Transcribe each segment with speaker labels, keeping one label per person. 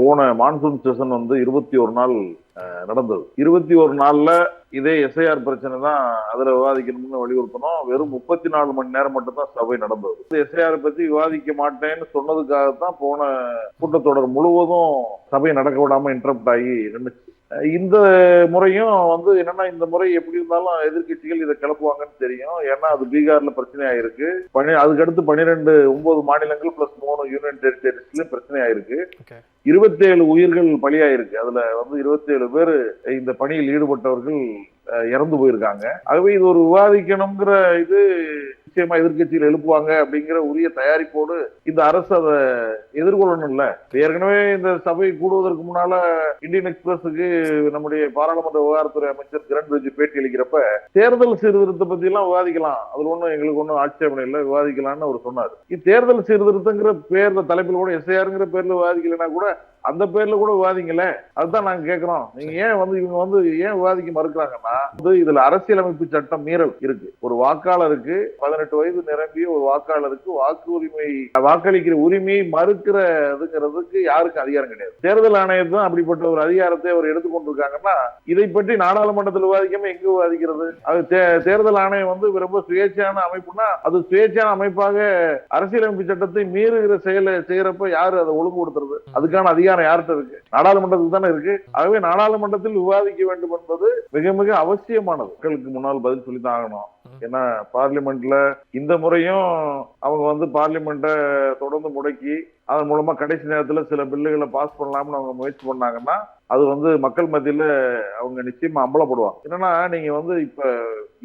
Speaker 1: போன monsoon session வந்து இருபத்தி ஒரு நாள் நடந்தது. இருபத்தி ஒரு நாள்ல இதே எஸ்ஐஆர் பிரச்சனை தான் அதுல விவாதிக்கணும்னு வலியுறுத்தணும். வெறும் முப்பத்தி நாலு மணி நேரம் மட்டும்தான் சபை நடந்தது. எஸ்ஐஆர் பத்தி விவாதிக்க மாட்டேன்னு சொன்னதுக்காகத்தான் போன கூட்டத்தொடர் முழுவதும் சபை நடக்க விடாம இன்டரப்ட் ஆகி நின்றுச்சு இந்த முறையும் வந்து என்னன்னா இந்த முறை எப்படி இருந்தாலும் எதிர்க்கட்சிகள் இதை கிளப்புவாங்கன்னு தெரியும். ஏன்னா அது பீகார்ல பிரச்சனை ஆயிருக்கு பனி அதுக்கடுத்து பன்னிரெண்டு ஒன்பது மாநிலங்கள் பிளஸ் மூணு யூனியன் டெரிட்டரிஸ்லயும் பிரச்சனை ஆயிருக்கு. இருபத்தேழு உயிர்கள் பலியாயிருக்கு. அதுல வந்து இருபத்தேழு பேர் இந்த பணியில் ஈடுபட்டவர்கள் இறந்து போயிருக்காங்க. ஆகவே இது ஒரு விவாதிக்கணுங்கிற இது நிச்சயமா எதிர்கட்சியில் எழுப்புவாங்க அப்படிங்கிற உரிய தயாரிப்போடு இந்த அரசு அதை எதிர்கொள்ளணும்ல. ஏற்கனவே இந்த சபை கூடுவதற்கு முன்னால இந்தியன் எக்ஸ்பிரஸுக்கு நம்முடைய பாராளுமன்ற விவகாரத்துறை அமைச்சர் கிரண் ரிஜிஜு பேட்டி அளிக்கிறப்ப தேர்தல் சீர்திருத்தத்தை பத்தி எல்லாம் விவாதிக்கலாம். அதுல ஒன்றும் எங்களுக்கு ஒன்றும் ஆட்சேபனை இல்லை. விவாதிக்கலாம்னு அவர் சொன்னார். இத்தேர்தல் சீர்திருத்தங்கிற பேர்ல தலைப்பில் கூட எஸ்ஐஆருங்கிற பேர்ல விவாதிக்கலைன்னா கூட அந்த பேர்ல கூட விவாதிங்களே அதுதான் நாங்க கேக்குறோம். நீங்க ஏன் வந்து இவங்க வந்து ஏன் விவாதிக்க மறுக்கிறாங்கன்னா வந்து இதுல அரசியலமைப்பு சட்டம் மீறல் இருக்கு. ஒரு வாக்காளருக்கு பதினெட்டு வயது நிரம்பிய ஒரு வாக்காளருக்கு வாக்கு உரிமை வாக்களிக்கிற உரிமையை மறுக்கிறதுங்கிறதுக்கு யாருக்கும் அதிகாரம் கிடையாது. தேர்தல் ஆணையம் தான் அப்படிப்பட்ட ஒரு அதிகாரத்தை அவர் எடுத்துக்கொண்டிருக்காங்கன்னா இதை பற்றி நாடாளுமன்றத்தில் விவாதிக்காம எங்க விவாதிக்கிறது? அது தேர்தல் ஆணையம் வந்து ரொம்ப சுயேட்சையான அமைப்புனா அது சுயேட்சையான அமைப்பாக அரசியலமைப்பு சட்டத்தை மீறுகிற செயலை செய்யறப்ப யாரு அதை ஒழுங்குபடுத்துறது? அதுக்கான அதிகாரம் யார்கிட்ட இருக்கு? நாடாளுமன்றத்துக்கு தானே இருக்கு? ஆகவே நாடாளுமன்றத்தில் விவாதிக்க வேண்டும் என்பது மிக மிக அவசியமானது. மக்களுக்கு முன்னால் பதில் சொல்லித்தான் ஆகணும். ஏன்னா பார்லிமெண்ட்ல இந்த முறையும் அவங்க வந்து பார்லிமெண்ட்டை தொடர்ந்து முடக்கி அதன் மூலமா கடைசி நேரத்துல சில பில்லுகளை பாஸ் பண்ணலாம்னு அவங்க முயற்சி பண்ணாங்கன்னா அது வந்து மக்கள் மத்தியில அவங்க நிச்சயமா அம்பலப்படுவாங்க. என்னன்னா நீங்க வந்து இப்ப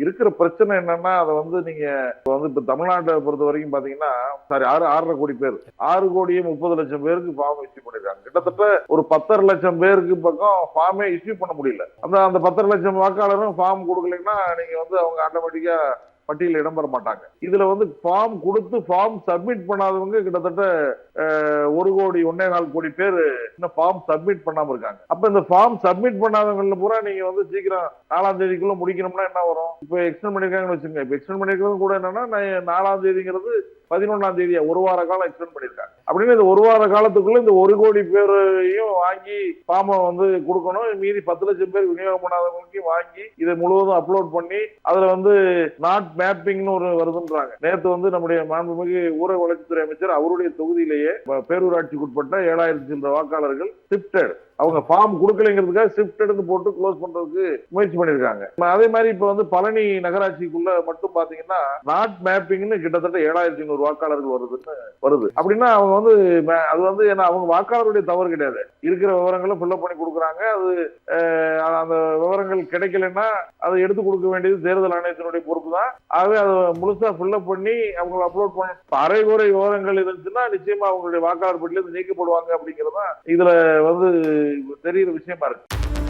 Speaker 1: இருக்கிற பிரச்சனை என்னன்னா அதை வந்து நீங்க வந்து இப்ப தமிழ்நாட்டை பொறுத்த வரைக்கும் பாத்தீங்கன்னா சாரி ஆறு ஆறரை கோடி பேர். ஆறு கோடியே முப்பது லட்சம் பேருக்கு ஃபார்ம் இஷ்யூ பண்ணிருக்காங்க. கிட்டத்தட்ட ஒரு பத்தரை லட்சம் பேருக்கு பக்கம் ஃபார்மே இஷ்யூ பண்ண முடியல. அந்த அந்த பத்தரை லட்சம் வாக்காளரும் ஃபார்ம் கொடுக்கலைன்னா நீங்க வந்து அவங்க ஆட்டோமேட்டிக்கா பட்டியலில் இடம்பெற மாட்டாங்க. இதுல வந்து ஃபார்ம் கொடுத்து ஃபார்ம் சப்மிட் பண்ணாதவங்க கிட்டத்தட்ட ஒரு கோடி ஒன்னே நாலு கோடி பேர் இன்னும் ஃபார்ம் சப்மிட் பண்ணாம இருக்காங்க. அப்ப இந்த ஃபார்ம் சப்மிட் பண்ணாதவங்கள பூரா நீங்க வந்து சீக்கிரம் நாலாம் தேதிக்குள்ள முடிக்கணும்னா என்ன வரும்? இப்ப எக்ஸ்டெண்ட் பண்ணிருக்காங்கன்னு வச்சுங்க இப்ப எக்ஸ்டெண்ட் பண்ணிருக்கிறது கூட என்னன்னா நான் நாலாம் தேதிங்கிறது பதினொன்னாம் தேதியா? ஒரு வார காலம் எக்ஸ்டெண்ட் பண்ணிருக்காங்க. அப்படின்னு இந்த ஒரு வார காலத்துக்குள்ள இந்த ஒரு கோடி பேரையும் வாங்கி ஃபார்மை வந்து கொடுக்கணும். மீதி பத்து லட்சம் பேர் விநியோகம் பண்ணாதவங்களுக்கு வாங்கி இதை முழுவதும் அப்லோட் பண்ணி அதுல வந்து நாட் மேப்பிங்னு ஒரு வருதுன்றாங்க. நேற்று வந்து நம்முடைய மாண்புமிகு ஊரக வளர்ச்சித்துறை அமைச்சர் அவருடைய தொகுதியிலேயே ப- பேரூராட்சிக்கு உட்பட்ட ஏழாயிரத்தி சில்லற வாக்காளர்கள் ஷிப்டட் அவங்க ஃபார்ம் கொடுக்கலைங்கிறதுக்காக ஷிஃப்டட்னு போட்டு க்ளோஸ் பண்றதுக்கு முயற்சி பண்ணிருக்காங்க அதே மாதிரி இப்ப வந்து பழனி நகராட்சிக்குள்ள மட்டும் பாத்தீங்கன்னா நாட் மேப்பிங்னு கிட்டத்தட்ட ஏழாயிரத்தி ஐநூறு வாக்காளர்கள் வருதுன்னு வருது. அப்படின்னா அவங்க வந்து அது வந்து ஏன்னா அவங்க வாக்காளருடைய தவறு கிடையாது. இருக்கிற விவரங்களை ஃபில்அப் பண்ணி கொடுக்குறாங்க. அது அந்த விவரம் விவரங்கள் கிடைக்கலன்னா அதை எடுத்து கொடுக்க வேண்டியது தேர்தல் ஆணையத்தினுடைய பொறுப்பு தான் ஆகவே அதை முழுசா ஃபில்லப் பண்ணி அவங்க அப்லோட் பண்ண அரைகுறை விவரங்கள் இருந்துச்சுன்னா நிச்சயமா அவங்களுடைய வாக்காளர் பட்டியலிருந்து நீக்கப்படுவாங்க அப்படிங்கறதுதான் இதுல வந்து தெரியுற விஷயமா இருக்கு.